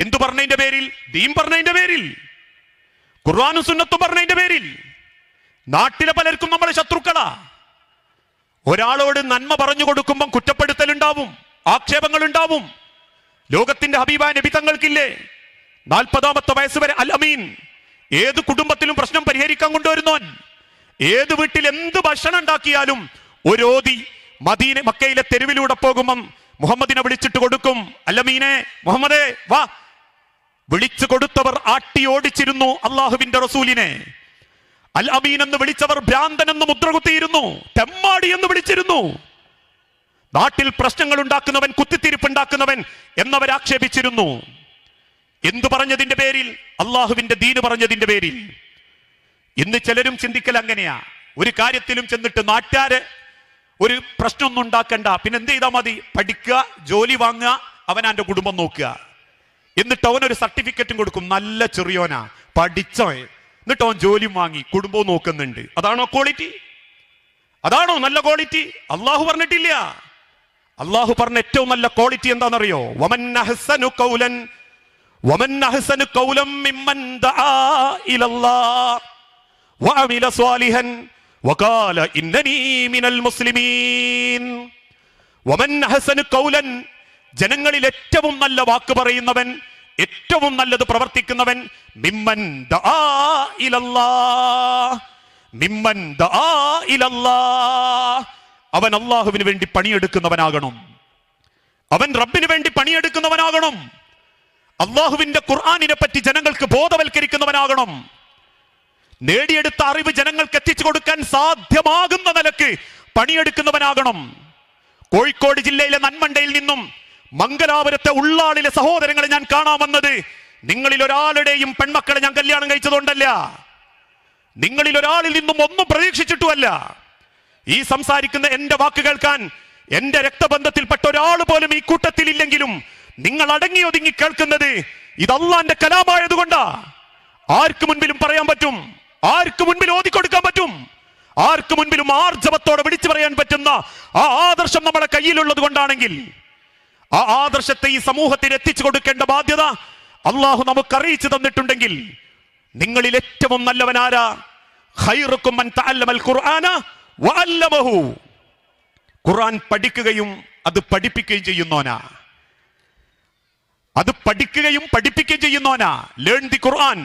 എന്തു പറഞ്ഞതിന്റെ പേരിൽ? ദീൻ പറഞ്ഞതിന്റെ പേരിൽ. ഖുർആാനും സുന്നത്തും പറഞ്ഞതിന്റെ പേരിൽ. നാട്ടിലെ പലർക്കും നമ്മുടെ ശത്രുക്കളാ. ഒരാളോട് നന്മ പറഞ്ഞു കൊടുക്കുമ്പം കുറ്റപ്പെടുത്തലുണ്ടാവും ആക്ഷേപങ്ങൾ ഉണ്ടാവും ലോകത്തിന്റെ ഹബീബ നബി തങ്ങൾക്കില്ലേ? നാൽപ്പതാമത്തെ വയസ്സ് വരെ അൽ അമീൻ. ഏത് കുടുംബത്തിലും പ്രശ്നം പരിഹരിക്കാൻ കൊണ്ടുവരുന്നവൻ. ഏത് വീട്ടിൽ എന്ത് ഭക്ഷണം ഉണ്ടാക്കിയാലും ഒരു ഓതി മദീന മക്കയിലെ തെരുവിലൂടെ പോകുമ്പം മുഹമ്മദിനെ വിളിച്ചിട്ട് കൊടുക്കും. അല്ലമീനെ മുഹമ്മദേ വാ. വിളിച്ചു കൊടുത്തവർ ആട്ടി ഓടിച്ചിരുന്നു അള്ളാഹുവിന്റെ റസൂലിനെ. അൽ അമീൻ എന്ന് വിളിച്ചവർ ഭ്രാന്തൻ എന്ന് മുദ്രകുത്തിയിരുന്നു തെമ്മാടി എന്ന് വിളിച്ചിരുന്നു. നാട്ടിൽ പ്രശ്നങ്ങൾ ഉണ്ടാക്കുന്നവൻ കുത്തിത്തിരിപ്പുണ്ടാക്കുന്നവൻ എന്നവർ ആക്ഷേപിച്ചിരുന്നു എന്തു പറഞ്ഞതിന്റെ പേരിൽ? അള്ളാഹുവിന്റെ ദീന് പറഞ്ഞതിന്റെ പേരിൽ. ഇന്ന് ചിലരും ചിന്തിക്കൽ അങ്ങനെയാ. ഒരു കാര്യത്തിലും ചെന്നിട്ട് നാട്ടുകാര് ഒരു പ്രശ്നമൊന്നും ഉണ്ടാക്കണ്ട. പിന്നെ എന്ത് ചെയ്താൽ മതി? പഠിക്കുക ജോലി വാങ്ങുക അവനാന്റെ കുടുംബം നോക്കുക. എന്നിട്ട് അവൻ ഒരു സർട്ടിഫിക്കറ്റും കൊടുക്കും. നല്ല ചെറിയോനാ. പഠിച്ചോ എന്നിട്ട് അവൻ ജോലിയും വാങ്ങി. കുടുംബവും നോക്കുന്നുണ്ട്. അതാണോ ക്വാളിറ്റി അതാണോ നല്ല ക്വാളിറ്റി അള്ളാഹു പറഞ്ഞിട്ടില്ല. അള്ളാഹു പറഞ്ഞ ഏറ്റവും നല്ല ക്വാളിറ്റി എന്താണെന്നറിയോ? വമൻ അഹ്സനു കൗലൻ വമൻ അഹ്സനു കൗലം മിമ്മൻ ദആ ഇലല്ലാഹ്. വഅമില സ്വാലിഹൻ. വഖാല ഇന്നനീ മിനൽ മുസ്ലിമീൻ. വമൻ അഹ്സനു കൗലൻ ജനങ്ങളിൽ ഏറ്റവും നല്ല വാക്ക് പറയുന്നവൻ ഏറ്റവും നല്ലത് പ്രവർത്തിക്കുന്നവൻ മിമ്മൻ മിമ്മൻ അവൻ അള്ളാഹുവിന് വേണ്ടി പണിയെടുക്കുന്നവനാകണം. അവൻ റബ്ബിന് വേണ്ടി പണിയെടുക്കുന്നവനാകണം. അള്ളാഹുവിന്റെ ഖുർആാനിനെ പറ്റി ജനങ്ങൾക്ക് ബോധവൽക്കരിക്കുന്നവനാകണം. നേടിയെടുത്ത അറിവ് ജനങ്ങൾക്ക് എത്തിച്ചു കൊടുക്കാൻ സാധ്യമാകുന്ന നിലയ്ക്ക് പണിയെടുക്കുന്നവനാകണം. കോഴിക്കോട് ജില്ലയിലെ നന്മണ്ടയിൽ നിന്നും മംഗലാപുരത്തെ ഉള്ളാളിലെ സഹോദരങ്ങളെ ഞാൻ കാണാൻ വന്നത്. നിങ്ങളിൽ ഒരാളുടെയും പെൺമക്കളെ ഞാൻ കല്യാണം കഴിച്ചതുകൊണ്ടല്ല. നിങ്ങളിൽ ഒരാളിൽ നിന്നും ഒന്നും പ്രതീക്ഷിച്ചിട്ടുമല്ല. ഈ സംസാരിക്കുന്ന എന്റെ വാക്ക് കേൾക്കാൻ എന്റെ രക്തബന്ധത്തിൽപ്പെട്ട ഒരാൾ പോലും ഈ കൂട്ടത്തിൽ ഇല്ലെങ്കിലും നിങ്ങൾ അടങ്ങി ഒതുങ്ങി കേൾക്കുന്നത് ഇത് അള്ളാന്റെ കലാമായതുകൊണ്ടാ. ആർക്ക് മുൻപിലും പറയാൻ പറ്റും? ആർക്ക് മുൻപിൽ ഓതിക്കൊടുക്കാൻ പറ്റും? ആർക്ക് മുൻപിലും ആർജവത്തോടെ വിളിച്ചു പറയാൻ പറ്റുന്ന ആ ആദർശം നമ്മുടെ കയ്യിലുള്ളത് കൊണ്ടാണെങ്കിൽ. ആ ആദർശത്തെ ഈ സമൂഹത്തിന് എത്തിച്ചു കൊടുക്കേണ്ട ബാധ്യത അള്ളാഹു നമുക്ക് അറിയിച്ചു തന്നിട്ടുണ്ടെങ്കിൽ നിങ്ങളിൽ ഏറ്റവും നല്ലവനാരാ? ഖുർആൻ പഠിക്കുകയും അത് പഠിപ്പിക്കുകയും ചെയ്യുന്നോനാ അത് പഠിക്കുകയും പഠിപ്പിക്കുകയും ചെയ്യുന്നോനാ ലേൺ ദി ഖുർആൻ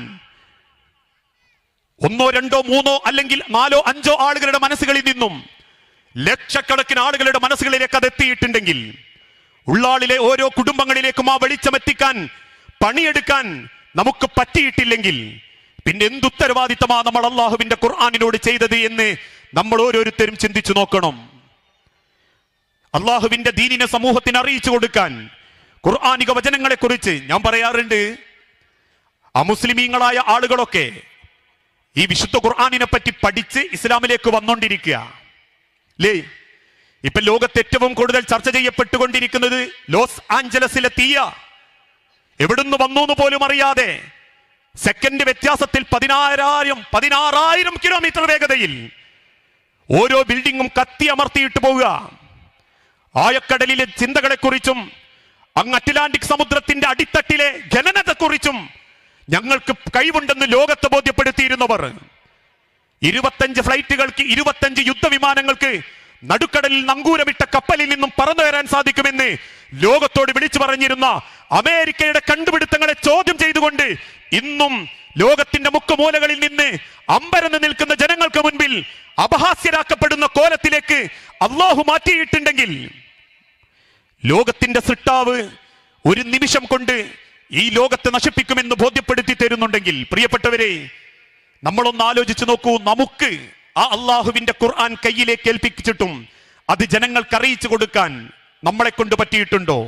ഒന്നോ രണ്ടോ മൂന്നോ അല്ലെങ്കിൽ നാലോ അഞ്ചോ ആളുകളുടെ മനസ്സുകളിൽ നിന്നും ലക്ഷക്കണക്കിന് ആളുകളുടെ മനസ്സുകളിലേക്ക് അത് എത്തിയിട്ടുണ്ടെങ്കിൽ ഉള്ളാളിലെ ഓരോ കുടുംബങ്ങളിലേക്കും ആ വെളിച്ചമെത്തിക്കാൻ പണിയെടുക്കാൻ നമുക്ക് പറ്റിയിട്ടില്ലെങ്കിൽ പിന്നെ എന്തുത്തരവാദിത്തമാ നമ്മൾ അള്ളാഹുവിന്റെ ഖുർആാനിനോട് ചെയ്തത് എന്ന് നമ്മൾ ഓരോരുത്തരും ചിന്തിച്ചു നോക്കണം. അള്ളാഹുവിന്റെ ദീനിനെ സമൂഹത്തിന് അറിയിച്ചു കൊടുക്കാൻ ഖുർആാനിക വചനങ്ങളെ കുറിച്ച് ഞാൻ പറയാറുണ്ട്. അമുസ്ലിമീങ്ങളായ ആളുകളൊക്കെ ഈ വിശുദ്ധ ഖുർആാനിനെ പറ്റി പഠിച്ച് ഇസ്ലാമിലേക്ക് വന്നോണ്ടിരിക്കുക. ലേ ഇപ്പൊ ലോകത്ത് ഏറ്റവും കൂടുതൽ ചർച്ച ചെയ്യപ്പെട്ടുകൊണ്ടിരിക്കുന്നത് ലോസ് ആഞ്ചലസിലെ തീയ. എവിടുന്ന് വന്നു എന്ന് പോലും അറിയാതെ സെക്കൻഡ് വ്യത്യാസത്തിൽ പതിനായിരം പതിനാറായിരം കിലോമീറ്റർ വേഗതയിൽ ഓരോ ബിൽഡിങ്ങും കത്തി അമർത്തിയിട്ട് പോവുക. ആയക്കടലിലെ ചിന്തകളെക്കുറിച്ചും അങ്ങ് അറ്റ്ലാന്റിക് സമുദ്രത്തിന്റെ അടിത്തട്ടിലെ ഖനനത്തെക്കുറിച്ചും ഞങ്ങൾക്ക് കഴിവുണ്ടെന്ന് ലോകത്ത് ബോധ്യപ്പെടുത്തിയിരുന്നവർ. ഇരുപത്തഞ്ച് ഫ്ലൈറ്റുകൾക്ക് ഇരുപത്തഞ്ച് യുദ്ധവിമാനങ്ങൾക്ക് നടുക്കടലിൽ നങ്കൂരമിട്ട കപ്പലിൽ നിന്നും പറന്നു വരാൻ സാധിക്കുമെന്ന് ലോകത്തോട് വിളിച്ചു പറഞ്ഞിരുന്ന അമേരിക്കയുടെ കണ്ടുപിടുത്തങ്ങളെ ചോദ്യം ചെയ്തുകൊണ്ട് ഇന്നും ലോകത്തിന്റെ മുക്കുമൂലകളിൽ നിന്ന് അമ്പരന്ന് നിൽക്കുന്ന ജനങ്ങൾക്ക് മുൻപിൽ അപഹാസ്യരാക്കപ്പെടുന്ന കോലത്തിലേക്ക് അള്ളാഹു മാറ്റിയിട്ടുണ്ടെങ്കിൽ ലോകത്തിന്റെ സൃഷ്ടാവ് ഒരു നിമിഷം കൊണ്ട് ഈ ലോകത്തെ നശിപ്പിക്കുമെന്ന് ബോധ്യപ്പെടുത്തി തരുന്നുണ്ടെങ്കിൽ പ്രിയപ്പെട്ടവരെ നമ്മളൊന്ന് ആലോചിച്ചു നോക്കൂ. നമുക്ക് ആ അള്ളാഹുവിന്റെ ഖുർആൻ കയ്യിലേക്ക് ഏൽപ്പിച്ചിട്ടും അത് ജനങ്ങൾക്ക് അറിയിച്ചു കൊടുക്കാൻ നമ്മളെ കൊണ്ട് പറ്റിയിട്ടുണ്ടോ?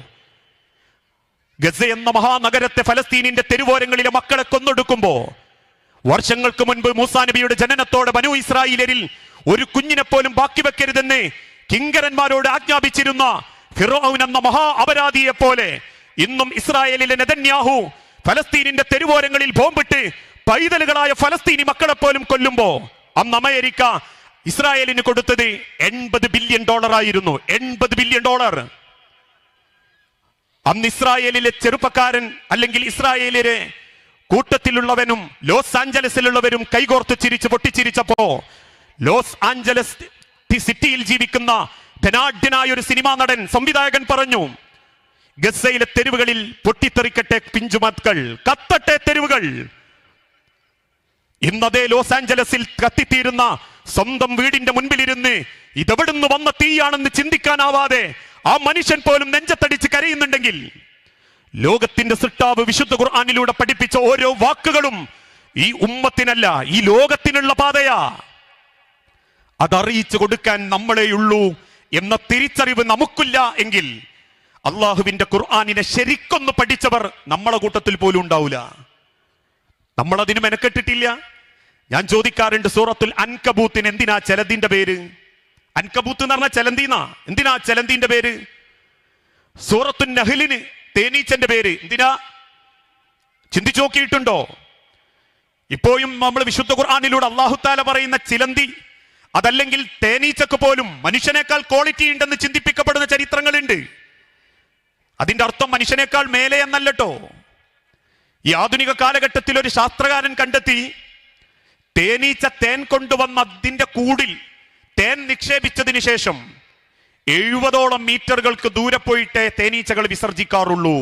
ഗസ എന്ന മഹാനഗരത്തെ ഫലസ്തീനിന്റെ തെരുവോരങ്ങളിലെ മക്കളെ കൊന്നൊടുക്കുമ്പോ വർഷങ്ങൾക്ക് മുൻപ് മൂസാ നബിയുടെ ജനനത്തോടെ ബനു ഇസ്രായേലരിൽ ഒരു കുഞ്ഞിനെ പോലും ബാക്കി വെക്കരുതെന്ന് കിങ്കരന്മാരോട് ആജ്ഞാപിച്ചിരുന്ന ഫിറോൻ എന്ന മഹാ അപരാധിയെ പോലെ ഇന്നും ഇസ്രായേലിലെ നെതന്യാഹു ഫലസ്തീനിന്റെ തെരുവോരങ്ങളിൽ ബോംബിട്ട് പൈതലുകളായ ഫലസ്തീനി മക്കളെ പോലും കൊല്ലുമ്പോ അന്ന് അമേരിക്ക ഇസ്രായേലിന് കൊടുത്തത് എൺപത് ബില്യൺ ഡോളർ ആയിരുന്നു. എൺപത് ബില്യൺ ഡോളർ അന്ന് ഇസ്രായേലിലെ ചെറുപ്പക്കാരൻ അല്ലെങ്കിൽ ഇസ്രായേലിലെ കൂട്ടത്തിലുള്ളവനും ലോസ് ആഞ്ചലസിലുള്ളവരും കൈകോർത്ത് ചിരിച്ച് പൊട്ടിച്ചിരിച്ചപ്പോ ലോസ് ആഞ്ചലസ് സിറ്റിയിൽ ജീവിക്കുന്ന ധനാഢ്യനായ ഒരു സിനിമാ നടൻ സംവിധായകൻ പറഞ്ഞു ഗസയിലെ തെരുവുകളിൽ പൊട്ടിത്തെറിക്കട്ടെ പിഞ്ചുമക്കൾ കത്തട്ടെ തെരുവുകൾ. ഇന്നതേ ലോസ് ആഞ്ചലസിൽ കത്തിത്തീരുന്ന സ്വന്തം വീടിന്റെ മുൻപിലിരുന്ന് ഇതെവിടുന്ന് വന്ന തീയാണെന്ന് ചിന്തിക്കാനാവാതെ ആ മനുഷ്യൻ പോലും നെഞ്ചത്തടിച്ച് കരയുന്നുണ്ടെങ്കിൽ ലോകത്തിന്റെ സൃഷ്ടാവ് വിശുദ്ധ ഖുർആാനിലൂടെ പഠിപ്പിച്ച ഓരോ വാക്കുകളും ഈ ഉമ്മത്തിനല്ല ഈ ലോകത്തിനുള്ള പാതയാ. അതറിയിച്ചു കൊടുക്കാൻ നമ്മളെയുള്ളൂ എന്ന തിരിച്ചറിവ് നമുക്കില്ല എങ്കിൽ അള്ളാഹുവിന്റെ ഖുർആാനിനെ ശരിക്കൊന്ന് പഠിച്ചവർ നമ്മളെ കൂട്ടത്തിൽ പോലും ഉണ്ടാവില്ല നമ്മൾ അതിന് മെനക്കെട്ടിട്ടില്ല. ഞാൻ ചോദിക്കാറുണ്ട് സൂറത്തുൽ അൻകബൂത്തിന് എന്തിനാ ചെലന്തിന്റെ പേര്? അൻകബൂത്ത് എന്ന് പറഞ്ഞ ചെലന്തിന്നാ? എന്തിനാ ചെലന്തിന്റെ പേര്? സൂറത്തുൽ നഹലിന് തേനീച്ചന്റെ പേര് എന്തിനാ? ചിന്തിച്ചു നോക്കിയിട്ടുണ്ടോ? ഇപ്പോഴും നമ്മൾ വിശുദ്ധ ഖുർആാനിലൂടെ അള്ളാഹുത്താല പറയുന്ന ചിലന്തി അതല്ലെങ്കിൽ തേനീച്ചക്ക് പോലും മനുഷ്യനേക്കാൾ ക്വാളിറ്റി ഉണ്ടെന്ന് ചിന്തിപ്പിക്കപ്പെടുന്ന ചരിത്രങ്ങളുണ്ട്. അതിന്റെ അർത്ഥം മനുഷ്യനേക്കാൾ മേലെ എന്നല്ലട്ടോ. ഈ ആധുനിക കാലഘട്ടത്തിൽ ഒരു ശാസ്ത്രകാരൻ കണ്ടെത്തി തേനീച്ച തേൻ കൊണ്ടുവന്ന അതിന്റെ കൂടിൽ തേൻ നിക്ഷേപിച്ചതിന് ശേഷം എഴുപതോളം മീറ്ററുകൾക്ക് ദൂരെ പോയിട്ടേ തേനീച്ചകൾ വിസർജിക്കാറുള്ളൂ.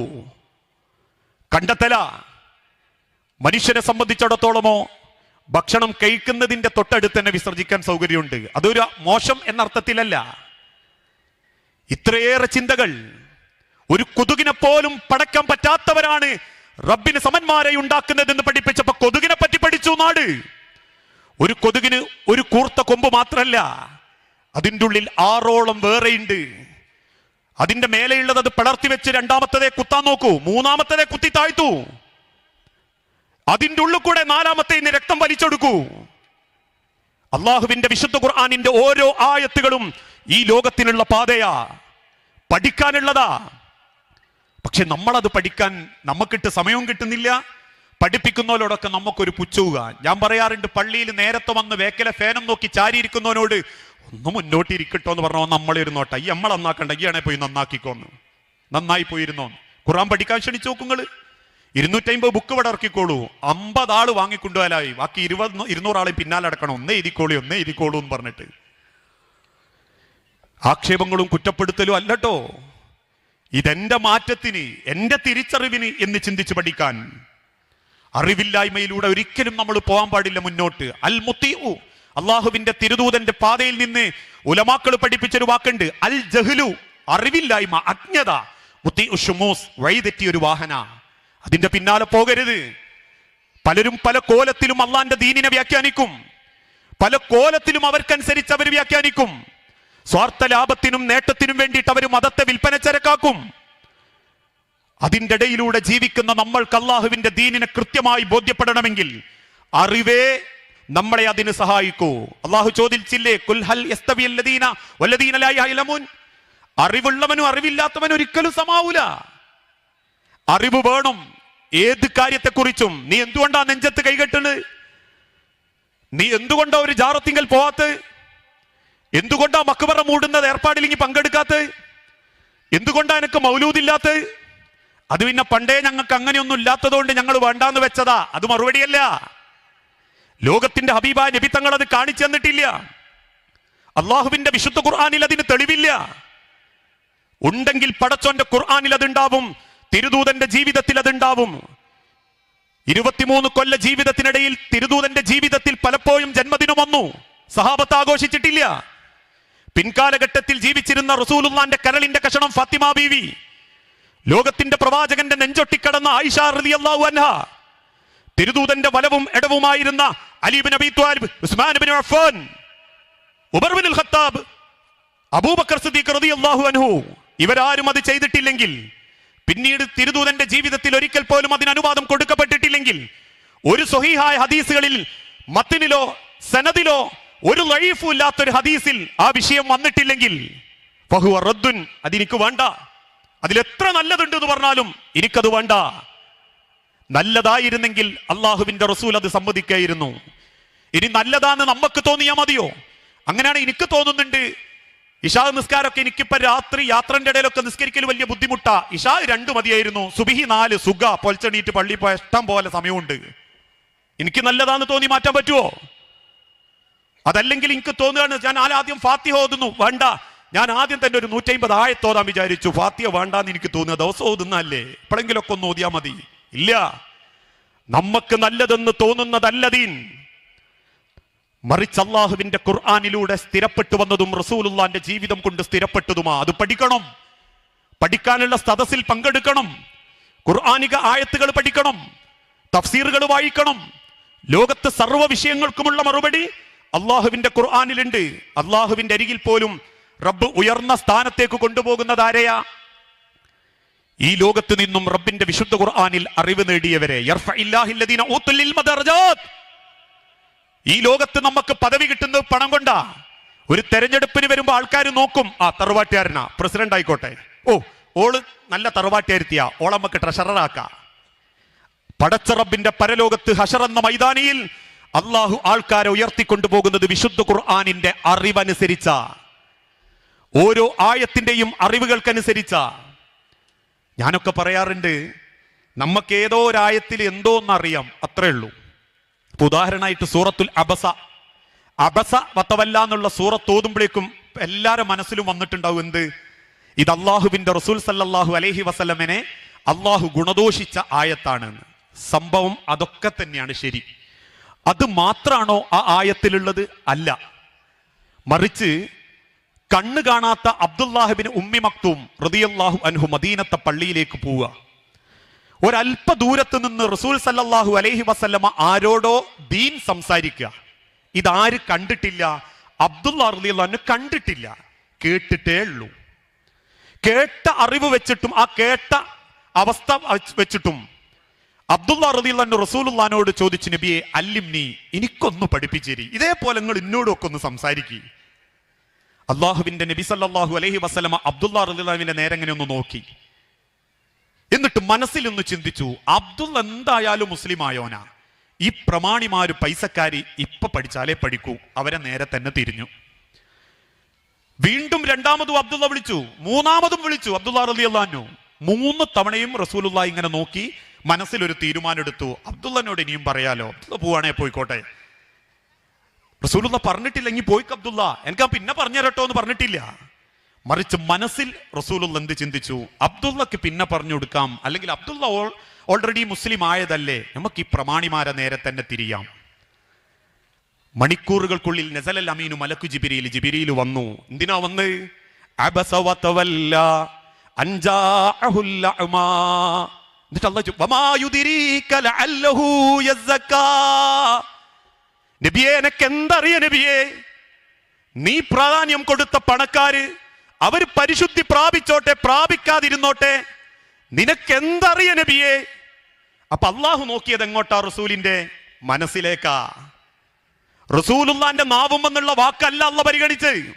കണ്ടെത്തല മനുഷ്യനെ സംബന്ധിച്ചിടത്തോളമോ ഭക്ഷണം കഴിക്കുന്നതിന്റെ തൊട്ടടുത്ത് തന്നെ വിസർജിക്കാൻ സൗകര്യമുണ്ട്. അതൊരു മോശം എന്നർത്ഥത്തിലല്ല. ഇത്രയേറെ ചിന്തകൾ ഒരു കൊതുകിനെ പോലും പടക്കാൻ പറ്റാത്തവരാണ് റബ്ബിന് സമന്മാരെ ഉണ്ടാക്കുന്നതെന്ന് പഠിപ്പിച്ചപ്പോ കൊതുകിനെ പറ്റി പഠിച്ചു നാട്. ഒരു കൊതുകിന് ഒരു കൂർത്ത കൊമ്പ് മാത്രല്ല അതിന്റെ ഉള്ളിൽ ആറോളം വേറെയുണ്ട്. അതിന്റെ മേലെയുള്ളത് അത് പിളർത്തി വെച്ച് രണ്ടാമത്തതേ കുത്താൻ നോക്കൂ മൂന്നാമത്തതേ കുത്തി താഴ്ത്തു. അതിന്റെ ഉള്ളിൽ കൂടെ നാലാമത്തെ ഇന്ന് രക്തം വലിച്ചെടുക്കൂ. അള്ളാഹുവിന്റെ വിശുദ്ധ ഖുർആാനിന്റെ ഓരോ ആയത്തുകളും ഈ ലോകത്തിനുള്ള പാതയാ പഠിക്കാനുള്ളതാ. പക്ഷെ നമ്മളത് പഠിക്കാൻ നമുക്കിട്ട് സമയവും കിട്ടുന്നില്ല. പഠിപ്പിക്കുന്നവരോടൊക്കെ നമുക്കൊരു പുച്ചുക ഞാൻ പറയാറുണ്ട് പള്ളിയിൽ നേരത്തെ വന്ന് വേക്കലെ ഫേനം നോക്കി ചാരിയിരിക്കുന്നവനോട് ഒന്ന് മുന്നോട്ട് ഇരിക്കട്ടോ എന്ന് പറഞ്ഞോ നമ്മളെ ഒരു നോട്ട. ഈ നമ്മൾ നന്നാക്കണ്ട. ഈ ആണെങ്കിൽ പോയി നന്നാക്കിക്കോന്ന്. നന്നായി പോയിരുന്നോ ഖുറാൻ പഠിക്കാൻ ക്ഷണിച്ചു നോക്കുങ്ങൾ ഇരുന്നൂറ്റമ്പത് ബുക്ക് ഇവിടെ ഇറക്കിക്കോളൂ. അമ്പത് ആൾ വാങ്ങിക്കൊണ്ടുപോയാലായി. ബാക്കി ഇരുപത് ഇരുന്നൂറാളെ പിന്നാലെ അടക്കണം. ഒന്നേ എഴുതിക്കോളൂ ഒന്നേ എഴുതിക്കോളൂ എന്ന് പറഞ്ഞിട്ട്. ആക്ഷേപങ്ങളും കുറ്റപ്പെടുത്തലും അല്ലട്ടോ. ഇതെന്റെ മാറ്റത്തിന് എന്റെ തിരിച്ചറിവിന് എന്ന് ചിന്തിച്ച് പഠിക്കാൻ അറിവില്ലായ്മയിലൂടെ ഒരിക്കലും നമ്മൾ പോകാൻ പാടില്ല മുന്നോട്ട്. അൽ മുത്തി അള്ളാഹുവിന്റെ തിരുദൂതന്റെ പാതയിൽ നിന്ന് ഉലമാക്കൾ പഠിപ്പിച്ചൊരു വാക്കുണ്ട്. അൽ ജഹ്ലു അറിവില്ലായ്മ അജ്ഞത. മുത്തി ഉഷുമൂസ് വഴിതെറ്റിയ ഒരു വാഹന. അതിന്റെ പിന്നാലെ പോകരുത്. പലരും പല കോലത്തിലും അള്ളാന്റെ ദീനിനെ വ്യാഖ്യാനിക്കും. പല കോലത്തിലും അവർക്കനുസരിച്ച് അവർ വ്യാഖ്യാനിക്കും. സ്വാർത്ഥ ലാഭത്തിനും നേട്ടത്തിനും വേണ്ടിയിട്ട് അവർ മതത്തെ വിൽപ്പന ചരക്കാക്കും. അതിന്റെ ഇടയിലൂടെ ജീവിക്കുന്ന നമ്മൾക്ക് അള്ളാഹുവിന്റെ ദീനിനെ കൃത്യമായി ബോധ്യപ്പെടണമെങ്കിൽ അറിവേ നമ്മളെ അതിന് സഹായിക്കൂ. അള്ളാഹു ചോദിച്ചില്ലേ കുൽഹൽ അറിവുള്ളവനും അറിവില്ലാത്തവനും ഒരിക്കലും സമാവൂല. അറിവ് വേണം. ഏത് കാര്യത്തെക്കുറിച്ചും? നീ എന്തുകൊണ്ടാ നെഞ്ചത്ത് കൈകെട്ടുന്നത് നീ എന്തുകൊണ്ടാ ഒരു ജാറത്തിങ്കൽ പോവാത്ത് എന്തുകൊണ്ടാ മക്കുപറ മൂടുന്നത്? ഏർപ്പാടിൽ ഇനി പങ്കെടുക്കാത്ത എന്തുകൊണ്ടാ എനിക്ക് മൗലൂദില്ലാത്ത അത് പിന്നെ പണ്ടേ ഞങ്ങൾക്ക് അങ്ങനെയൊന്നും ഇല്ലാത്തതുകൊണ്ട് ഞങ്ങൾ വേണ്ടാന്ന് വെച്ചതാ. അത് മറുപടിയല്ല. ലോകത്തിന്റെ ഹബീബ നബി തങ്ങൾ അത് കാണിച്ചു തന്നിട്ടില്ല. അള്ളാഹുവിന്റെ വിശുദ്ധ ഖുർആാനിൽ അതിന് തെളിവില്ല. ഉണ്ടെങ്കിൽ പടച്ചോന്റെ ഖുർആാനിൽ അതുണ്ടാവും. തിരുദൂതന്റെ ജീവിതത്തിൽ അതുണ്ടാവും. ഇരുപത്തിമൂന്ന് കൊല്ല ജീവിതത്തിനിടയിൽ തിരുദൂതന്റെ ജീവിതത്തിൽ പലപ്പോഴും ജന്മദിനം വന്നു. സഹാബത്ത് ആഘോഷിച്ചിട്ടില്ല. പിൻകാലഘട്ടത്തിൽ ജീവിച്ചിരുന്ന റസൂലുള്ളാന്റെ കരളിന്റെ കഷണം ഫാത്തിമ ബീവി ലോകത്തിന്റെ പ്രവാചകന്റെ നെഞ്ചൊട്ടിക്കടന്ന ആയിഷ റളിയല്ലാഹു അൻഹ തിരുദൂതന്റെ വലവും ഇടവുമായിരുന്ന Ali bin Abi Usman bin Affan Khattab Abu Bakr Siddiq റളിയല്ലാഹു അൻഹു ഇവരാരും അത് ചെയ്തിട്ടില്ലെങ്കിൽ പിന്നീട് തിരുദൂതന്റെ ജീവിതത്തിൽ ഒരിക്കൽ പോലും അതിന് അനുവാദം കൊടുക്കപ്പെട്ടിട്ടില്ലെങ്കിൽ ഒരു സ്വഹീഹായ ഹദീസുകളിൽ മത്തിനിലോ സനദിലോ ഒരു ലൈഫും ഇല്ലാത്തൊരു ഹദീസിൽ ആ വിഷയം വന്നിട്ടില്ലെങ്കിൽ ഫഹുവ റദ്ദുൻ അതെനിക്ക് വേണ്ട. അതിലെത്ര നല്ലതുണ്ട് എന്ന് പറഞ്ഞാലും എനിക്കത് വേണ്ട. നല്ലതായിരുന്നെങ്കിൽ അള്ളാഹുവിന്റെ റസൂൽ അത് സമ്മതിക്കായിരുന്നു. ഇനി നല്ലതാന്ന് നമുക്ക് തോന്നിയാ മതിയോ? അങ്ങനെയാണ് എനിക്ക് തോന്നുന്നുണ്ട്. ഇഷാ നിസ്കാരമൊക്കെ എനിക്കിപ്പോ രാത്രി യാത്രന്റെ ഇടയിലൊക്കെ നിസ്കരിക്കൽ വലിയ ബുദ്ധിമുട്ടാ. ഇഷാ രണ്ട് മതിയായിരുന്നു. സുബിഹി നാല് സുഖ പൊൽച്ചണീറ്റ് പള്ളി പോയ ഇഷ്ടം പോലെ സമയമുണ്ട്. എനിക്ക് നല്ലതാന്ന് തോന്നി മാറ്റാൻ പറ്റുമോ അതല്ലെങ്കിൽ എനിക്ക് തോന്നുകയാണ് ഞാൻ ആദ്യം ഫാത്തിഹ ഓതുന്നു. വേണ്ട. ഞാൻ ആദ്യം തന്നെ ഒരു നൂറ്റമ്പത് ആയത്തോതാൻ വിചാരിച്ചു. ഫാത്തിഹ വേണ്ടാന്ന് എനിക്ക് തോന്നുക ദിവസം ഓതുന്നല്ലേ എപ്പോഴെങ്കിലൊക്കെ ഒന്ന് ഓതിയാ മതി. ഇല്ല. നമുക്ക് നല്ലതെന്ന് തോന്നുന്നതല്ല ദീൻ. മറിച്ച് അള്ളാഹുവിന്റെ ഖുർആാനിലൂടെ സ്ഥിരപ്പെട്ടു വന്നതും റസൂലുള്ളാന്റെ ജീവിതം കൊണ്ട് സ്ഥിരപ്പെട്ടതുമാ. അത് പഠിക്കണം. പഠിക്കാനുള്ള സദസ്സിൽ പങ്കെടുക്കണം. ഖുർആാനിക ആയത്തുകൾ പഠിക്കണം. തഫ്സീറുകൾ വായിക്കണം. ലോകത്ത് സർവ വിഷയങ്ങൾക്കുമുള്ള മറുപടി അള്ളാഹുവിന്റെ ഖുർആാനിലുണ്ട്. അള്ളാഹുവിന്റെ അരികിൽ പോലും റബ്ബ് ഉയർന്ന സ്ഥാനത്തേക്ക് കൊണ്ടുപോകുന്നത് ആരെയാ? ഈ ലോകത്ത് നിന്നും റബ്ബിന്റെ വിശുദ്ധ ഖുർആാനിൽ അറിവ് നേടിയവരെ. ഈ ലോകത്ത് നമുക്ക് പദവി കിട്ടുന്നത് പണം കൊണ്ടാ. ഒരു തെരഞ്ഞെടുപ്പിന് വരുമ്പോൾ ആൾക്കാർ നോക്കും ആ തറവാട്ടുകാരനാ പ്രസിഡന്റ് ആയിക്കോട്ടെ. ഓ ഓൾ നല്ല തറവാട്ടുകാരുത്തിയ ഓളമ്മക്ക് ട്രഷററാക്ക. പടച്ച റബ്ബിന്റെ പരലോകത്ത് ഹഷർ എന്ന മൈതാനിയിൽ അള്ളാഹു ആൾക്കാരെ ഉയർത്തിക്കൊണ്ടുപോകുന്നത് വിശുദ്ധ ഖുർആാനിന്റെ അറിവനുസരിച്ച ഓരോ ആയത്തിന്റെയും അറിവുകൾക്കനുസരിച്ച. ഞാനൊക്കെ പറയാറുണ്ട് നമുക്ക് ഏതോ ഒരായത്തിൽ എന്തോ എന്നറിയാം അത്രേ ഉള്ളൂ. ഇപ്പൊ ഉദാഹരണമായിട്ട് സൂറത്തുൽ അബസ. അബസ വത്തവല്ല എന്നുള്ള സൂറത്ത് ഓതുമ്പോഴേക്കും എല്ലാവരും മനസ്സിലും വന്നിട്ടുണ്ടാവും എന്ത്? ഇത് അള്ളാഹുവിന്റെ റസൂൽ സല്ലാഹു അലഹി വസല്ലമനെ അള്ളാഹു ഗുണദോഷിച്ച ആയത്താണ് സംഭവം അതൊക്കെ തന്നെയാണ് ശരി. അത് മാത്രമാണോ ആ ആയത്തിലുള്ളത്? അല്ല. മറിച്ച് കണ്ണു കാണാത്ത അബ്ദുല്ലാഹിബിന് ഉമ്മി മക്തൂം റതിയല്ലാഹു അൻഹു മദീനത്തെ പള്ളിയിലേക്ക് പോവുക. ഒരല്പ ദൂരത്ത് നിന്ന് റസൂൽ സല്ലാഹു അലൈഹി വസല്ലമ ആരോടോ ദീൻ സംസാരിക്കുക. ഇതാര് കണ്ടിട്ടില്ല? അബ്ദുള്ള റളിയല്ലാഹു കണ്ടിട്ടില്ല. കേട്ടിട്ടേ ഉള്ളൂ. കേട്ട അറിവ് വെച്ചിട്ടും ആ കേട്ട അവസ്ഥ വെച്ചിട്ടും അബ്ദുള്ള റളിയല്ലാഹു റസൂലുള്ളാനോട് ചോദിച്ചു നബിയെ അല്ലിംനി എനിക്കൊന്ന് പഠിപ്പിച്ചേരി. ഇതേപോലെ നിങ്ങൾ എന്നോടൊക്കെ ഒന്ന് സംസാരിക്കുക അള്ളാഹുവിന്റെ നബി സല്ലാഹു അലഹി വസ്ലമ അബ്ദുള്ള റളിയല്ലാഹുവിന്റെ നേരെ ഇങ്ങനെ ഒന്ന് നോക്കി. എന്നിട്ട് മനസ്സിലൊന്ന് ചിന്തിച്ചു അബ്ദുള്ള എന്തായാലും മുസ്ലിം ആയോനാ. ഈ പ്രമാണിമാര് പൈസക്കാരി ഇപ്പൊ പഠിച്ചാലേ പഠിക്കൂ. അവരെ നേരെ തന്നെ തിരിഞ്ഞു. വീണ്ടും രണ്ടാമതും അബ്ദുള്ള വിളിച്ചു മൂന്നാമതും വിളിച്ചു അബ്ദുള്ള റലി അള്ളഹാനു മൂന്ന് തവണയും റസൂലുള്ള ഇങ്ങനെ നോക്കി മനസ്സിലൊരു തീരുമാനം എടുത്തു അബ്ദുള്ളനോട് ഇനിയും പറയാലോ? അബ്ദുള്ള പോവാണേ പോയിക്കോട്ടെ. റസൂലുള്ള പറഞ്ഞിട്ടില്ലെങ്കിൽ പോയിക്ക് അബ്ദുള്ള. എനിക്ക് പിന്നെ പറഞ്ഞു തരട്ടോ എന്ന് പറഞ്ഞിട്ടില്ല. മറിച്ച് മനസ്സിൽ റസൂലുള്ള എന്ത് ചിന്തിച്ചു? അബ്ദുള്ളക്ക് പിന്നെ പറഞ്ഞു കൊടുക്കാം. അല്ലെങ്കിൽ അബ്ദുള്ള ഓൾ ഓൾറെഡി മുസ്ലിം ആയതല്ലേ? നമുക്ക് ഈ പ്രമാണിമാരെ നേരെ തന്നെ തിരിയാം. മണിക്കൂറുകൾക്കുള്ളിൽ നസലൽ അമീനു മലക്കു ജിബിരിയിൽ ജിബിരിയിൽ വന്നു. എന്തിനാ വന്ന്? അബസ വതവല്ല അൻജാഅഹുൽ അഅ്മാ. എന്നിട്ട് അള്ളഹു. നബിയെ എനക്ക് എന്തറിയ നബിയെ നീ പ്രാധാന്യം കൊടുത്ത പണക്കാര് അവർ പരിശുദ്ധി പ്രാപിച്ചോട്ടെ പ്രാപിക്കാതിരുന്നോട്ടെ നിനക്ക് എന്തറിയ നബിയെ? അപ്പൊ അള്ളാഹു നോക്കിയത് എങ്ങോട്ടാ റസൂലിന്റെ മനസ്സിലേക്കാ? റസൂലുള്ളാന്റെ നാവും എന്നുള്ള വാക്കല്ല അല്ല പരിഗണിച്ച്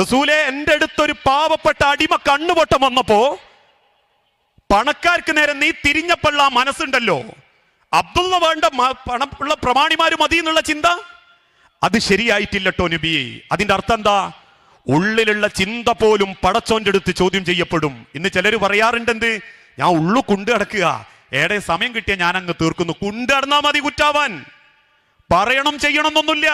റസൂലെ എന്റെ അടുത്തൊരു പാവപ്പെട്ട അടിമ കണ്ണുപൊട്ടം വന്നപ്പോ പണക്കാർക്ക് നേരെ നീ തിരിഞ്ഞപ്പോൾ ആ മനസ്സുണ്ടല്ലോ. അബ്ദുള്ള വേണ്ട പണമുള്ള പ്രമാണിമാര് മതി എന്നുള്ള ചിന്ത? അത് ശരിയായിട്ടില്ലട്ടോ നബിയെ അതിന്റെ അർത്ഥം എന്താ? ഉള്ളിലുള്ള ചിന്ത പോലും പടച്ചോന്റെ അടുത്ത് ചോദ്യം ചെയ്യപ്പെടും. ഇന്ന് ചിലർ പറയാറുണ്ടെന്ത്? ഞാൻ ഉള്ളു കുണ്ട് കിടക്കുക. ഏടെ സമയം കിട്ടിയ ഞാൻ അങ്ങ് തീർക്കുന്നു. കൊണ്ടു കിടന്നാ മതി കുറ്റാവാൻ. പറയണം ചെയ്യണമെന്നൊന്നുമില്ല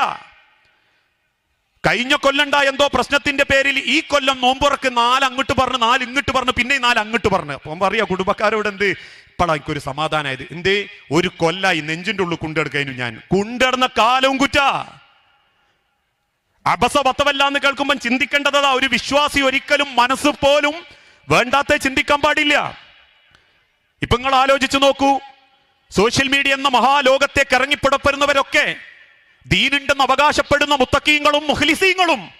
കഴിഞ്ഞ കൊല്ലണ്ട എന്തോ പ്രശ്നത്തിന്റെ പേരിൽ ഈ കൊല്ലം നോമ്പുറക്ക് നാല് അങ്ങോട്ട് പറഞ്ഞു നാല് ഇങ്ങോട്ട് പറഞ്ഞു പിന്നെ നാല് അങ്ങോട്ട് പറഞ്ഞ്. അപ്പം പറയാ കുടുംബക്കാരോട് എന്ത് ഇപ്പോഴാ എനിക്കൊരു സമാധാനമായത് എന്തേ? ഒരു കൊല്ലായി നെഞ്ചിന്റെ ഉള്ളിൽ കൊണ്ടെടുക്കാനും ഞാൻ. കൊണ്ടെടുന്ന കാലവും കുറ്റ. അബസ പത്തവല്ല എന്ന് കേൾക്കുമ്പോൾ ചിന്തിക്കേണ്ടതാ ഒരു വിശ്വാസി ഒരിക്കലും മനസ്സ് പോലും വേണ്ടാത്ത ചിന്തിക്കാൻ പാടില്ല. ഇപ്പൊ നിങ്ങൾ ആലോചിച്ചു നോക്കൂ സോഷ്യൽ മീഡിയ എന്ന മഹാലോകത്തേക്ക് ഇറങ്ങിപ്പിടപ്പെടുന്നവരൊക്കെ ദീനുണ്ടെന്ന് അവകാശപ്പെടുന്ന മുത്തക്കീങ്ങളും മുഹ്ലിസീങ്ങളും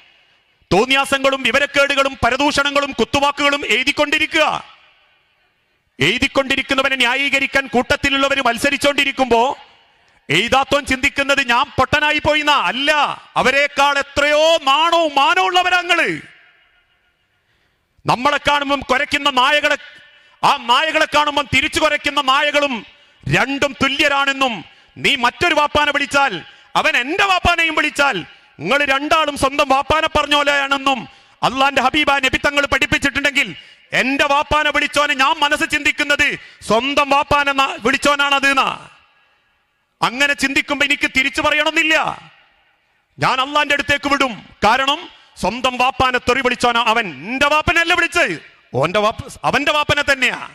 തോന്നിയാസങ്ങളും വിവരക്കേടുകളും പരദൂഷണങ്ങളും കുത്തുവാക്കുകളും എഴുതിക്കൊണ്ടിരിക്കുക. എഴുതിക്കൊണ്ടിരിക്കുന്നവനെ ന്യായീകരിക്കാൻ കൂട്ടത്തിലുള്ളവർ മത്സരിച്ചുകൊണ്ടിരിക്കുമ്പോ എഴുതാത്തോൻ ചിന്തിക്കുന്നത് ഞാൻ പൊട്ടനായി പോയിന്ന? അല്ല അവരെക്കാൾ എത്രയോ നാണവും മാനോ ഉള്ളവരങ്ങൾ നമ്മളെ കാണുമ്പം കുരയ്ക്കുന്ന നായകളെ ആ നായകളെ കാണുമ്പം തിരിച്ചു കുരയ്ക്കുന്ന നായകളും രണ്ടും തുല്യരാണെന്നും നീ മറ്റൊരു വാപ്പാനെ വിളിച്ചാൽ അവൻ എന്റെ വാപ്പാനെയും വിളിച്ചാൽ നിങ്ങൾ രണ്ടാളും സ്വന്തം വാപ്പാനെ പറഞ്ഞോലെയാണെന്നും അള്ളാന്റെ ഹബീബ നബി തങ്ങൾ പഠിപ്പിച്ചിട്ടുണ്ടെങ്കിൽ എന്റെ വാപ്പാനെ വിളിച്ചോനെ ഞാൻ മനസ്സ് ചിന്തിക്കുന്നത് സ്വന്തം വാപ്പാനെ വിളിച്ചോനാണത് അങ്ങനെ ചിന്തിക്കുമ്പോ എനിക്ക് തിരിച്ചു പറയണമെന്നില്ല. ഞാൻ അള്ളാന്റെ അടുത്തേക്ക് വിടും. കാരണം സ്വന്തം വാപ്പാനെ തെറി വിളിച്ചോനാ അവൻ. എന്റെ വാപ്പനല്ല വിളിച്ചത് ഓന്റെ വാപ്പ അവന്റെ വാപ്പനെ തന്നെയാ.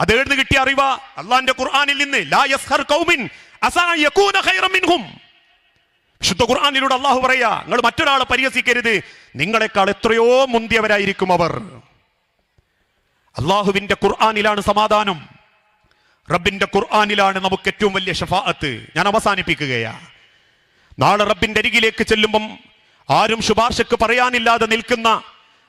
അത് എഴുന്ന് കിട്ടിയ അറിവ. അള്ളാന്റെ ഖുർആാനിൽ നിന്ന് ലാ യസ്ഹർ കൗമിൻ അസാ യകൂന ഖൈറൻ മിൻഹും. വിശുദ്ധ ഖുർആാനിലൂടെ അള്ളാഹു പറയാ നിങ്ങൾ മറ്റൊരാളെ പരിഹസിക്കരുത്. നിങ്ങളെക്കാൾ എത്രയോ മുന്തിയവരായിരിക്കും അവർ. അള്ളാഹുവിന്റെ ഖുർആാനിലാണ് സമാധാനം. റബ്ബിന്റെ ഖുർആാനിലാണ് നമുക്ക് ഏറ്റവും വലിയ ഷഫാഅത്ത്. ഞാൻ അവസാനിപ്പിക്കുകയാ. നാളെ റബ്ബിന്റെ അരികിലേക്ക് ചെല്ലുമ്പം ആരും ശുപാർശക്ക് പറയാനില്ലാതെ നിൽക്കുന്ന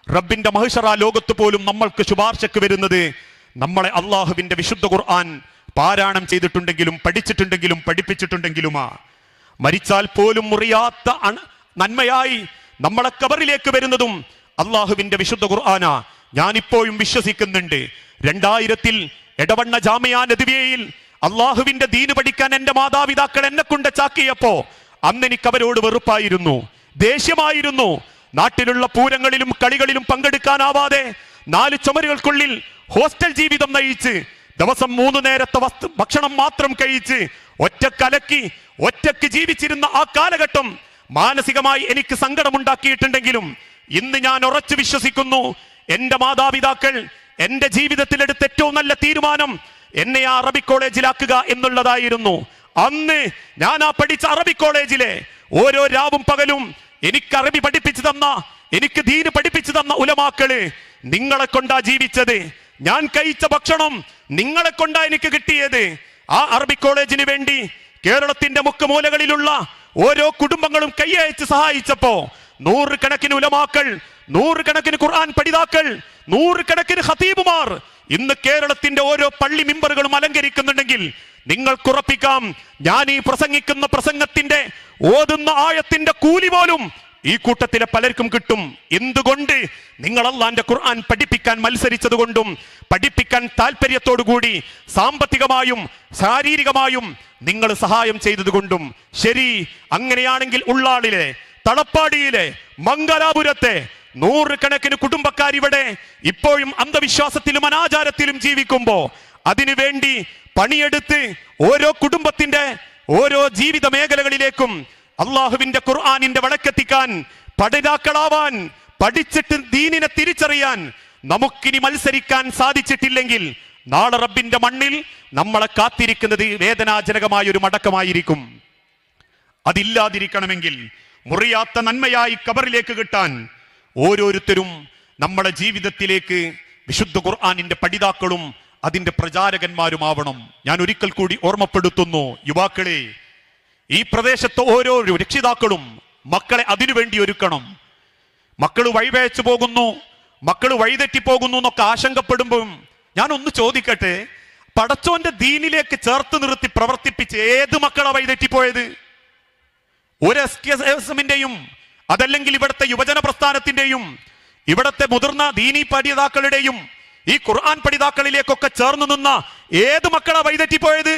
റബ്ബിന്റെ മഹിഷറ ലോകത്ത് പോലും നമ്മൾക്ക് ശുപാർശക്ക് വരുന്നത് നമ്മളെ അള്ളാഹുവിന്റെ വിശുദ്ധ ഖുർആൻ പാരായണം ചെയ്തിട്ടുണ്ടെങ്കിലും പഠിച്ചിട്ടുണ്ടെങ്കിലും പഠിപ്പിച്ചിട്ടുണ്ടെങ്കിലുമാ. മരിച്ചാൽ പോലും മുറിയാത്ത നന്മയായി നമ്മളെ കബറിലേക്ക് വരുന്നതും അള്ളാഹുവിന്റെ വിശുദ്ധ ഖുർആന. ഞാനിപ്പോഴും വിശ്വസിക്കുന്നുണ്ട്. രണ്ടായിരത്തിൽ എടവണ്ണ ജാമിയാ നദിവേയിൽ അള്ളാഹുവിന്റെ ദീന് പഠിക്കാൻ എന്റെ മാതാപിതാക്കൾ എന്നെ കൊണ്ട് ചാക്കിയപ്പോ അന്ന് എനിക്ക് അവരോട് വെറുപ്പായിരുന്നു. ദേഷ്യമായിരുന്നു. നാട്ടിലുള്ള പൂരങ്ങളിലും കളികളിലും പങ്കെടുക്കാനാവാതെ നാല് ചുമരുകൾക്കുള്ളിൽ ഹോസ്റ്റൽ ജീവിതം നയിച്ച് ദിവസം മൂന്ന് നേരത്തെ വസ്തു ഭക്ഷണം മാത്രം കഴിച്ച് ഒറ്റക്കലക്കി ഒറ്റയ്ക്ക് ജീവിച്ചിരുന്ന ആ കാലഘട്ടം മാനസികമായി എനിക്ക് സങ്കടമുണ്ടാക്കിയിട്ടുണ്ടെങ്കിലും ഇന്ന് ഞാൻ ഉറച്ചു വിശ്വസിക്കുന്നു. എന്റെ മാതാപിതാക്കൾ എന്റെ ജീവിതത്തിൽ എടുത്ത ഏറ്റവും നല്ല തീരുമാനം എന്നെ ആ അറബി കോളേജിലാക്കുക എന്നുള്ളതായിരുന്നു. അന്ന് ഞാൻ ആ പഠിച്ച അറബി കോളേജിലെ ഓരോ രാവും പകലും എനിക്ക് അറബി പഠിപ്പിച്ചു തന്ന എനിക്ക് ദീന് പഠിപ്പിച്ചു തന്ന ഉലമാക്കൾ നിങ്ങളെ കൊണ്ടാ ജീവിച്ചത്. ഞാൻ കഴിച്ച ഭക്ഷണം നിങ്ങളെ കൊണ്ടാ എനിക്ക് കിട്ടിയത്. ആ അറബി കോളേജിന് വേണ്ടി കേരളത്തിന്റെ മുക്കുമൂലകളിലുള്ള ഓരോ കുടുംബങ്ങളും കൈയയച്ച് സഹായിച്ചപ്പോ നൂറുകണക്കിന് ഉലമാക്കൾ നൂറുകണക്കിന് ഖുർആൻ പഠിതാക്കൾ നൂറുകണക്കിന് ഹതീബുമാർ ഇന്ന് കേരളത്തിന്റെ ഓരോ പള്ളി മിമ്പറുകളും അലങ്കരിക്കുന്നുണ്ടെങ്കിൽ നിങ്ങൾക്ക് ഉറപ്പിക്കാം ഞാൻ ഈ പ്രസംഗിക്കുന്ന പ്രസംഗത്തിന്റെ ഓതുന്ന ആഴത്തിന്റെ കൂലി പോലും ഈ കൂട്ടത്തിലെ പലർക്കും കിട്ടും. എന്തുകൊണ്ട്? നിങ്ങൾ അള്ളാന്റെ ഖുർആൻ പഠിപ്പിക്കാൻ മത്സരിച്ചത് കൊണ്ടും പഠിപ്പിക്കാൻ താല്പര്യത്തോടുകൂടി സാമ്പത്തികമായും ശാരീരികമായും നിങ്ങൾ സഹായം ചെയ്തതുകൊണ്ടും ശരി അങ്ങനെയാണെങ്കിൽ ഉള്ളാളിലെ തളപ്പാടിയിലെ മംഗലാപുരത്തെ നൂറുകണക്കിന് കുടുംബക്കാർ ഇവിടെ ഇപ്പോഴും അന്ധവിശ്വാസത്തിലും അനാചാരത്തിലും ജീവിക്കുമ്പോ അതിനു വേണ്ടി പണിയെടുത്ത് ഓരോ കുടുംബത്തിന്റെ ഓരോ ജീവിത മേഖലകളിലേക്കും അള്ളാഹുവിന്റെ ഖുർആാനിന്റെ വടക്കെത്തിക്കാൻ പഠിതാക്കളാവാൻ പഠിച്ചിട്ട് ദീനിനെ തിരിച്ചറിയാൻ നമുക്കിനി മത്സരിക്കാൻ സാധിച്ചിട്ടില്ലെങ്കിൽ നാളെ റബ്ബിന്റെ മണ്ണിൽ നമ്മളെ കാത്തിരിക്കുന്നത് വേദനാജനകമായ ഒരു മടക്കമായിരിക്കും. അതില്ലാതിരിക്കണമെങ്കിൽ മുറിയാത്ത നന്മയായി കബറിലേക്ക് കിട്ടാൻ ഓരോരുത്തരും നമ്മുടെ ജീവിതത്തിലേക്ക് വിശുദ്ധ ഖുർആാനിന്റെ പഠിതാക്കളും അതിന്റെ പ്രചാരകന്മാരുമാവണം. ഞാൻ ഒരിക്കൽ കൂടി ഓർമ്മപ്പെടുത്തുന്നു യുവാക്കളെ ഈ പ്രദേശത്തെ ഓരോ രക്ഷിതാക്കളും മക്കളെ അതിനുവേണ്ടി ഒരുക്കണം. മക്കൾ വഴിവേച്ചു പോകുന്നു മക്കൾ വഴിതെറ്റി പോകുന്നു എന്നൊക്കെ ആശങ്കപ്പെടുമ്പോൾ ഞാൻ ഒന്ന് ചോദിക്കട്ടെ പടച്ചോന്റെ ദീനിലേക്ക് ചേർത്ത് നിർത്തി പ്രവർത്തിപ്പിച്ച് ഏത് മക്കളാ വഴിതെറ്റിപ്പോയത്? ഒരു എസ് കെ എസ് എമ്മിന്റെയും അതല്ലെങ്കിൽ ഇവിടുത്തെ യുവജന പ്രസ്ഥാനത്തിന്റെയും ഇവിടുത്തെ മുതിർന്ന ദീനി പഠിതാക്കളുടെയും ഈ ഖുർആൻ പഠിതാക്കളിലേക്കൊക്കെ ചേർന്ന് നിന്ന ഏത് മക്കളാ വഴിതെറ്റിപ്പോയത്?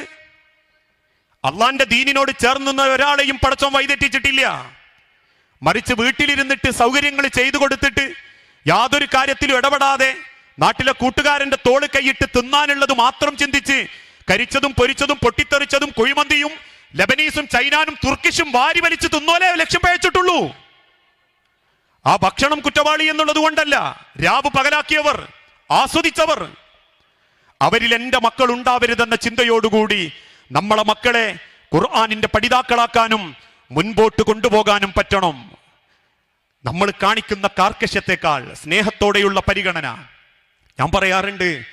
അള്ളാന്റെ ദീനിനോട് ചേർന്ന് നിന്ന ഒരാളെയും പടച്ചോൻ വൈതെറ്റിച്ചിട്ടില്ല മറിച്ച് വീട്ടിലിരുന്നിട്ട് സൗകര്യങ്ങൾ ചെയ്തു കൊടുത്തിട്ട് യാതൊരു കാര്യത്തിലും ഇടപെടാതെ നാട്ടിലെ കൂട്ടുകാരന്റെ തോൾ കൈയിട്ട് തിന്നാനുള്ളത് മാത്രം ചിന്തിച്ച് കരിച്ചതും പൊരിച്ചതും പൊട്ടിത്തെറിച്ചതും കുഴിമന്തിയും ലബനീസും ചൈനാനും തുർക്കിഷും വാരി വലിച്ച് തിന്നോലെ ലക്ഷ്യം പഴച്ചിട്ടുള്ളൂ. ആ ഭക്ഷണം കുറ്റവാളി എന്നുള്ളത് കൊണ്ടല്ല രാവ് പകലാക്കിയവർ ആസ്വദിച്ചവർ. അവരിൽ എന്റെ മക്കൾ ഉണ്ടാവരുതെന്ന ചിന്തയോടുകൂടി നമ്മളെ മക്കളെ ഖുർആാനിന്റെ പഠിതാക്കളാക്കാനും മുൻപോട്ട് കൊണ്ടുപോകാനും പറ്റണം. നമ്മൾ കാണിക്കുന്ന കാർക്കശ്യത്തെക്കാൾ സ്നേഹത്തോടെയുള്ള പരിഗണന. ഞാൻ പറയാറുണ്ട്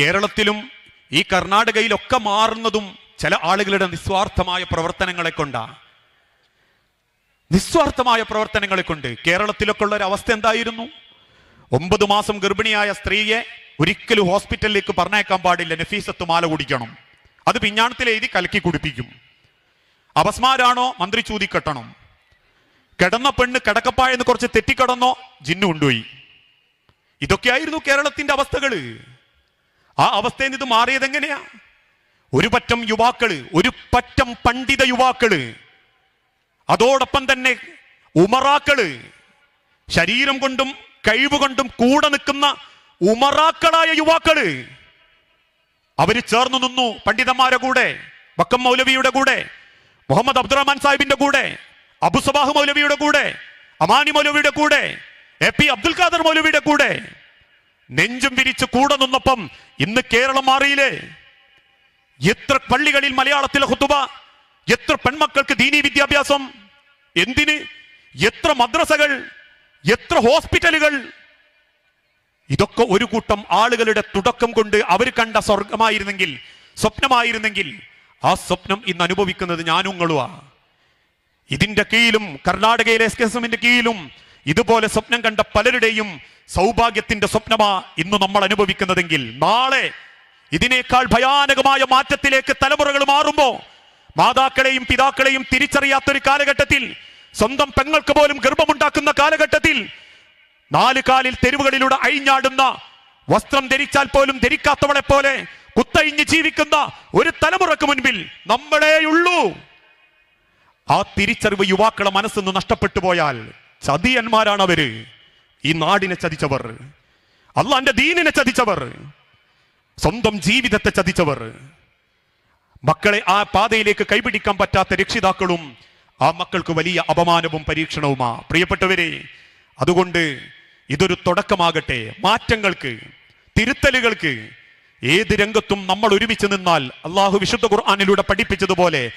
കേരളത്തിലും ഈ കർണാടകയിലൊക്കെ മാറുന്നതും ചില ആളുകളുടെ നിസ്വാർത്ഥമായ പ്രവർത്തനങ്ങളെ കൊണ്ടാ. നിസ്വാർത്ഥമായ പ്രവർത്തനങ്ങളെ കൊണ്ട് കേരളത്തിലൊക്കെ ഉള്ള ഒരു അവസ്ഥ എന്തായിരുന്നു? ഒമ്പത് മാസം ഗർഭിണിയായ സ്ത്രീയെ ഒരിക്കലും ഹോസ്പിറ്റലിലേക്ക് പറഞ്ഞേക്കാൻ പാടില്ല നഫീസത്ത് മാല കുടിക്കണം. അത് പിഞ്ഞാണത്തിൽ എഴുതി കലക്കി കുടിപ്പിക്കും. അപസ്മാരാണോ? മന്ത്രി ചൂതി കെട്ടണം കിടന്ന പെണ്ണ് കിടക്കപ്പായെന്ന് കുറച്ച് തെറ്റിക്കിടന്നോ? ജിന്നു കൊണ്ടുപോയി. ഇതൊക്കെയായിരുന്നു കേരളത്തിന്റെ അവസ്ഥകൾ ആ അവസ്ഥയിൽ നിന്ന് ഇത് മാറിയത് എങ്ങനെയാ ഒരു പറ്റം യുവാക്കൾ ഒരു പറ്റം പണ്ഡിത യുവാക്കൾ. അതോടൊപ്പം തന്നെ ഉമറാക്കൾ. ശരീരം കൊണ്ടും കഴിവ് കൊണ്ടും കൂടെ നിൽക്കുന്ന ഉമറാക്കളായ യുവാക്കൾ. അവർ ചേർന്ന് നിന്നു പണ്ഡിതന്മാരെ കൂടെ വക്കം മൗലവിയുടെ കൂടെ മുഹമ്മദ് അബ്ദുറഹ്മാൻ സാഹിബിന്റെ കൂടെ അബുസബാഹ് മൗലവിയുടെ കൂടെ അമാനി മൗലവിയുടെ കൂടെ എ പി അബ്ദുൽ ഖാദർ മൗലവിയുടെ കൂടെ. നെഞ്ചും വിരിച്ച് കൂടെ നിന്നപ്പം ഇന്ന് കേരളം മാറിയില്ലേ? എത്ര പള്ളികളിൽ മലയാളത്തിലെ ഹുത്തുബ എത്ര പെൺമക്കൾക്ക് ദീനി വിദ്യാഭ്യാസം? എന്തിന്? എത്ര മദ്രസകൾ? എത്ര ഹോസ്പിറ്റലുകൾ? ഇതൊക്കെ ഒരു കൂട്ടം ആളുകളുടെ തുടക്കം കൊണ്ട് അവർ കണ്ട സ്വർഗമായിരുന്നെങ്കിൽ സ്വപ്നമായിരുന്നെങ്കിൽ ആ സ്വപ്നം ഇന്ന് അനുഭവിക്കുന്നത് ഞാനും നിങ്ങളുവാ ഇതിന്റെ കീഴിലും കർണാടകയിലെ എസ് കെ എസ്എമ്മിന്റെ കീഴിലും ഇതുപോലെ സ്വപ്നം കണ്ട പലരുടെയും സൗഭാഗ്യത്തിന്റെ സ്വപ്നമാ ഇന്ന് നമ്മൾ അനുഭവിക്കുന്നതെങ്കിൽ. നാളെ ഇതിനേക്കാൾ ഭയാനകമായ മാറ്റത്തിലേക്ക് തലമുറകൾ മാറുമ്പോ മാതാക്കളെയും പിതാക്കളെയും തിരിച്ചറിയാത്തൊരു കാലഘട്ടത്തിൽ സ്വന്തം പെങ്ങൾക്ക് പോലും ഗർഭമുണ്ടാക്കുന്ന കാലഘട്ടത്തിൽ നാല് കാലിൽ തെരുവുകളിലൂടെ അഴിഞ്ഞാടുന്ന വസ്ത്രം ധരിച്ചാൽ പോലും ധരിക്കാത്തവളെ പോലെ കുത്തഴിഞ്ഞ് ജീവിക്കുന്ന ഒരു തലമുറയ്ക്ക് മുൻപിൽ നമ്മളെയുള്ളൂ. ആ തിരിച്ചറിവ് യുവാക്കളെ മനസ്സിന്ന് നഷ്ടപ്പെട്ടു പോയാൽ ചതിയന്മാരാണ് അവർ ഈ നാടിനെ ചതിച്ചവർ അള്ളാന്റെ ദീനിനെ ചതിച്ചവർ സ്വന്തം ജീവിതത്തെ ചതിച്ചവർ. മക്കളെ ആ പാതയിലേക്ക് കൈപിടിക്കാൻ പറ്റാത്ത രക്ഷിതാക്കളും ആ മക്കൾക്ക് വലിയ അപമാനവും പരീക്ഷണവുമാ. പ്രിയപ്പെട്ടവരെ അതുകൊണ്ട് ഇതൊരു തുടക്കമാകട്ടെ. മാറ്റങ്ങൾക്ക് തിരുത്തലുകൾക്ക് ഏത് രംഗത്തും നമ്മൾ ഒരുമിച്ച് നിന്നാൽ അള്ളാഹു വിശുദ്ധ ഖുർആാനിലൂടെ പഠിപ്പിച്ചതുപോലെ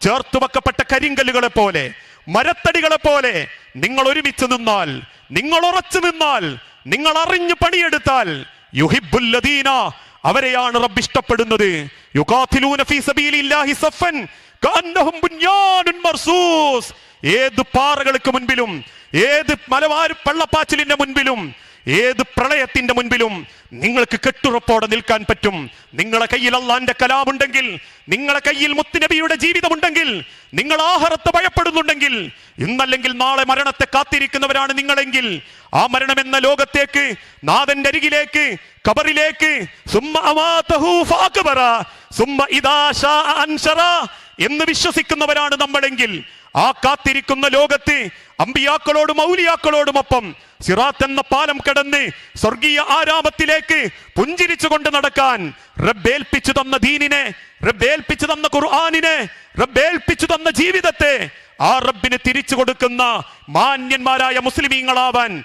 ചേർത്തുവക്കപ്പെട്ട കരിങ്കല്ലുകളെ പോലെ മരത്തടികളെ പോലെ നിങ്ങൾ ഒരുമിച്ച് നിന്നാൽ നിങ്ങൾ ഉറച്ചു നിന്നാൽ നിങ്ങൾ അറിഞ്ഞു പണിയെടുത്താൽ യുഹിബ്ബുല്ലദീന അവരെയാണ് റബ്ബ് ഇഷ്ടപ്പെടുന്നത്. മർസൂസ്. ഏത് പാറകൾക്ക് മുൻപിലും ഏത് മലവാര് പള്ളപ്പാച്ചിലിന്റെ മുൻപിലും ഏത് പ്രളയത്തിന്റെ മുൻപിലും നിങ്ങൾക്ക് കെട്ടുറപ്പോടെ നിൽക്കാൻ പറ്റും. നിങ്ങളെ കയ്യിൽ അള്ളാന്റെ കലാമുണ്ടെങ്കിൽ നിങ്ങളെ കയ്യിൽ മുത്തുനബിയുടെ ജീവിതമുണ്ടെങ്കിൽ നിങ്ങൾ ആഹാരത്തെ ഭയപ്പെടുന്നുണ്ടെങ്കിൽ ഇന്നല്ലെങ്കിൽ നാളെ മരണത്തെ കാത്തിരിക്കുന്നവരാണ് നിങ്ങളെങ്കിൽ ആ മരണം എന്ന ലോകത്തേക്ക് നാഥന്റെ അരികിലേക്ക് കബറിലേക്ക് എന്ന് വിശ്വസിക്കുന്നവരാണ് നമ്മളെങ്കിൽ. ആ കാത്തിരിക്കുന്ന ലോകത്തെ അമ്പിയാക്കളോടും ഔലിയാക്കളോടുമൊപ്പം സിറാത്ത് എന്ന പാലം കടന്ന് സ്വർഗീയ ആരാമത്തിലേക്ക് പുഞ്ചിരിച്ചുകൊണ്ട് നടക്കാൻ റബ്ബേൽപ്പിച്ചു തന്ന ദീനിനെ റബ്ബേൽപ്പിച്ചു തന്ന ഖുർആാനിനെ റബ്ബേൽപ്പിച്ചു തന്ന ജീവിതത്തെ ആ റബ്ബിന് തിരിച്ചു കൊടുക്കുന്ന മാന്യന്മാരായ മുസ്ലിമീങ്ങളാവാൻ.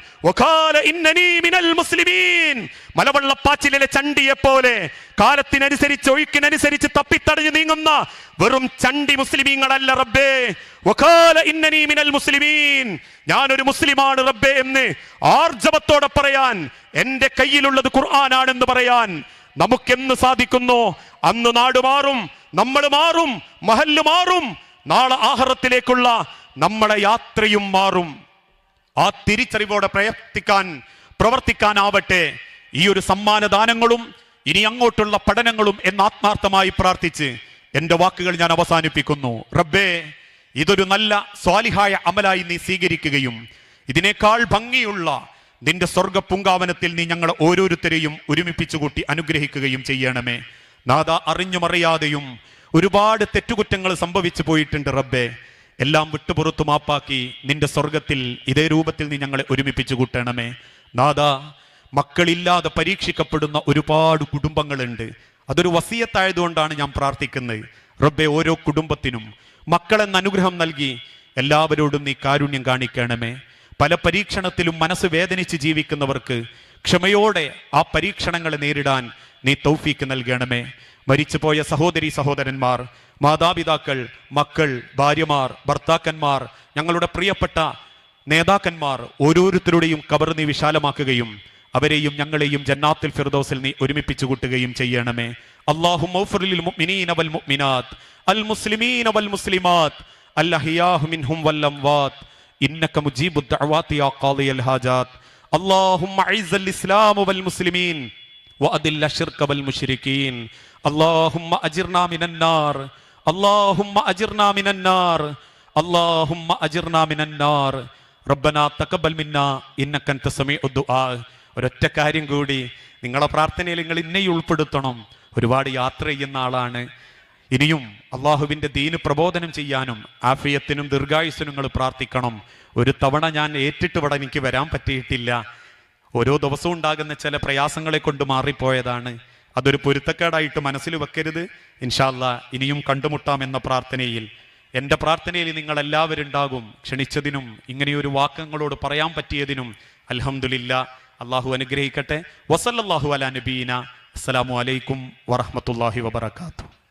മലവെള്ളപ്പാച്ചിലെ ചണ്ടിയെ പോലെ കാലത്തിനനുസരിച്ച് ഒഴുക്കിനനുസരിച്ച് തപ്പിത്തടഞ്ഞു നീങ്ങുന്ന വെറും ചണ്ടി മുസ്ലിമീങ്ങളല്ല റബ്ബേ. വഖാല ഇന്നനീ മിനൽ മുസ്ലിമീൻ. ഞാനൊരു മുസ്ലിമാണ് റബ്ബേ എന്ന് ആർജവത്തോടെ പറയാൻ എന്റെ കയ്യിലുള്ളത് ഖുർആനാണെന്ന് പറയാൻ നമുക്കെന്ന് സാധിക്കുന്നു? അന്ന് നാട് മാറും നമ്മൾ മാറും മഹല്ല് മാറും നാളെ ആഹാരത്തിലേക്കുള്ള നമ്മുടെ യാത്രയും മാറും. ആ തിരിച്ചറിവോടെ പ്രയത്നിക്കാൻ പ്രവർത്തിക്കാനാവട്ടെ. ഈ ഒരു സമ്മാനദാനങ്ങളും ഇനി അങ്ങോട്ടുള്ള പഠനങ്ങളും എന്ന് ആത്മാർത്ഥമായി പ്രാർത്ഥിച്ച് എന്റെ വാക്കുകൾ ഞാൻ അവസാനിപ്പിക്കുന്നു. റബ്ബേ ഇതൊരു നല്ല സ്വാലിഹായ അമലായി നീ സ്വീകരിക്കുകയും ഇതിനേക്കാൾ ഭംഗിയുള്ള നിന്റെ സ്വർഗ പൂങ്കാവനത്തിൽ നീ ഞങ്ങൾ ഓരോരുത്തരെയും ഒരുമിപ്പിച്ചു കൂട്ടി അനുഗ്രഹിക്കുകയും ചെയ്യണമേ. നാഥ അറിഞ്ഞുമറിയാതെയും ഒരുപാട് തെറ്റുകുറ്റങ്ങൾ സംഭവിച്ചു പോയിട്ടുണ്ട് റബ്ബെ. എല്ലാം വിട്ടുപുറത്തു മാപ്പാക്കി നിന്റെ സ്വർഗത്തിൽ ഇതേ രൂപത്തിൽ നീ ഞങ്ങളെ ഒരുമിപ്പിച്ചു കൂട്ടണമേ. നാഥ മക്കളില്ലാതെ പരീക്ഷിക്കപ്പെടുന്ന ഒരുപാട് കുടുംബങ്ങളുണ്ട്. അതൊരു വസീയത്തായതുകൊണ്ടാണ് ഞാൻ പ്രാർത്ഥിക്കുന്നത്. റബ്ബെ ഓരോ കുടുംബത്തിനും മക്കളെന്ന അനുഗ്രഹം നൽകി എല്ലാവരോടും നീ കാരുണ്യം കാണിക്കണമേ. പല പരീക്ഷണത്തിലും മനസ്സ് വേദനിച്ച് ജീവിക്കുന്നവർക്ക് ക്ഷമയോടെ ആ പരീക്ഷണങ്ങളെ നേരിടാൻ നീ തൗഫീക്ക് നൽകണമേ. മരിച്ചുപോയ സഹോദരി സഹോദരന്മാർ മാതാപിതാക്കൾ മക്കൾ ഭാര്യമാർ ഭർത്താക്കന്മാർ ഞങ്ങളുടെ പ്രിയപ്പെട്ട നേതാക്കന്മാർ ഓരോരുത്തരുടെയും കബർ നീ വിശാലമാക്കുകയും അവരെയും ഞങ്ങളെയും ജന്നാത്തിൽ ഫിർദൗസിൽ നീ ഒരുമിപ്പിച്ചു കൂട്ടുകയും ചെയ്യണമേ അല്ലാഹു മൗഫറിൽ മുഅ്മിനീന വൽ മുഅ്മിനാത്ത് അൽ മുസ്ലിമീന വൽ മുസ്ലിമാത്ത് അൽ അഹിയാഹു മിൻഹും വൽ അംവാത്ത് ഇന്നക മുജീബു ദഅവാതി യാ ഖാദിയൽ ഹാജാത്ത് اللهم اعز الاسلام والمسلمين واذل الشرك والمشركين അള്ളാഹുമ്മ അജിർനാമിനാർ അള്ളാഹുമ്മ അജിർനാമിനാർ അള്ളാഹുമ്മ മിനന്നാർ. റബ്ബനാ തക്കബൽ മിന്ന. ഇന്നക്കൻ അൻത സമീഉ ദുആ. ഒരൊറ്റ കാര്യം കൂടി നിങ്ങളെ പ്രാർത്ഥനയിൽ നിങ്ങൾ ഇന്നെ ഉൾപ്പെടുത്തണം. ഒരുപാട് യാത്ര ചെയ്യുന്ന ആളാണ്. ഇനിയും അള്ളാഹുവിന്റെ ദീന് പ്രബോധനം ചെയ്യാനും ആഫിയത്തിനും ദീർഘായുസിനും നിങ്ങൾ പ്രാർത്ഥിക്കണം. ഒരു തവണ ഞാൻ ഏറ്റിട്ട് ഇവിടെ എനിക്ക് വരാൻ പറ്റിയിട്ടില്ല. ഓരോ ദിവസവും ഉണ്ടാകുന്ന ചില പ്രയാസങ്ങളെ കൊണ്ട് മാറിപ്പോയതാണ്. അതൊരു പൊരുത്തക്കേടായിട്ട് മനസ്സിൽ വെക്കരുത്. ഇൻഷാല്ല ഇനിയും കണ്ടുമുട്ടാം എന്ന പ്രാർത്ഥനയിൽ. എന്റെ പ്രാർത്ഥനയിൽ നിങ്ങൾ എല്ലാവരും ഉണ്ടാകും. ക്ഷണിച്ചതിനും ഇങ്ങനെയൊരു വാക്കങ്ങളോട് പറയാൻ പറ്റിയതിനും അലഹമുല്ല അള്ളാഹു അനുഗ്രഹിക്കട്ടെ. വസല്ലല്ലാഹു അലാ നബീന. അസ്സലാമു അലൈക്കും വറഹ്മത്തുള്ളാഹി വബറകാതുഹു.